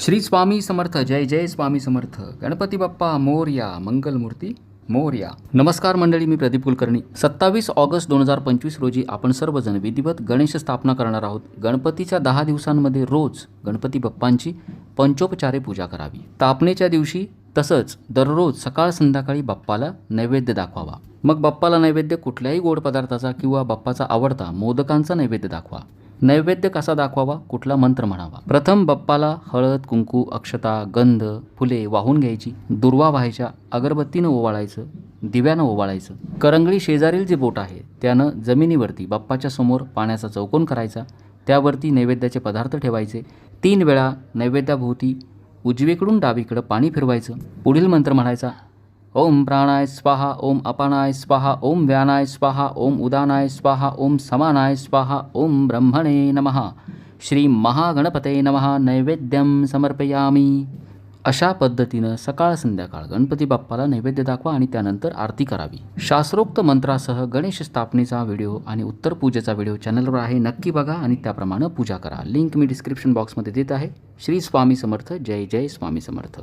श्री स्वामी समर्थ जय जय स्वामी समर्थ. गणपती बाप्पा मोरया मंगलमूर्ती मोर्या. नमस्कार मंडळी मी प्रदीप कुलकर्णी. सत्तावीस ऑगस्ट दोन हजार पंचवीस रोजी आपण सर्वजण विधिवत गणेश स्थापना करणार आहोत. गणपतीच्या दहा दिवसांमध्ये रोज गणपती बाप्पांची पंचोपचारे पूजा करावी. स्थापनेच्या दिवशी तसंच दररोज सकाळ संध्याकाळी बाप्पाला नैवेद्य दाखवावा. मग बाप्पाला नैवेद्य कुठल्याही गोड पदार्थाचा किंवा बाप्पाचा आवडता मोदकांचा नैवेद्य दाखवा. नैवेद्य कसा दाखवावा? कुठला मंत्र म्हणावा? प्रथम बाप्पाला हळद कुंकू अक्षता गंध फुले वाहून घ्यायची. दुर्वा व्हायच्या अगरबत्तीनं ओवाळायचं दिव्यानं ओवाळायचं. करंगळी शेजारील जे बोट आहे त्यानं जमिनीवरती बाप्पाच्या समोर पाण्याचा चौकोन करायचा. त्यावरती नैवेद्याचे पदार्थ ठेवायचे. तीन वेळा नैवेद्याभोवती उजवीकडून डावीकडं पाणी फिरवायचं. पुढील मंत्र म्हणायचा ओम प्राणाय स्वाहा ओम अपानाय स्वाहा ओम व्यानाय स्वाहा ओम उदानाय स्वाहा ओम समानाय स्वाहा ओम ब्रह्मणे नमः। श्री महागणपते नमः नैवेद्यम समर्पयामी। अशा पद्धतीनं सकाळ संध्याकाळ गणपती बाप्पाला नैवेद्य दाखवा आणि त्यानंतर आरती करावी. शास्त्रोक्त मंत्रासह गणेश स्थापनेचा व्हिडिओ आणि उत्तर पूजेचा व्हिडिओ चॅनलवर आहे नक्की बघा आणि त्याप्रमाणे पूजा करा. लिंक मी डिस्क्रिप्शन बॉक्समध्ये देत आहे. श्री स्वामी समर्थ. जय जय स्वामी समर्थ.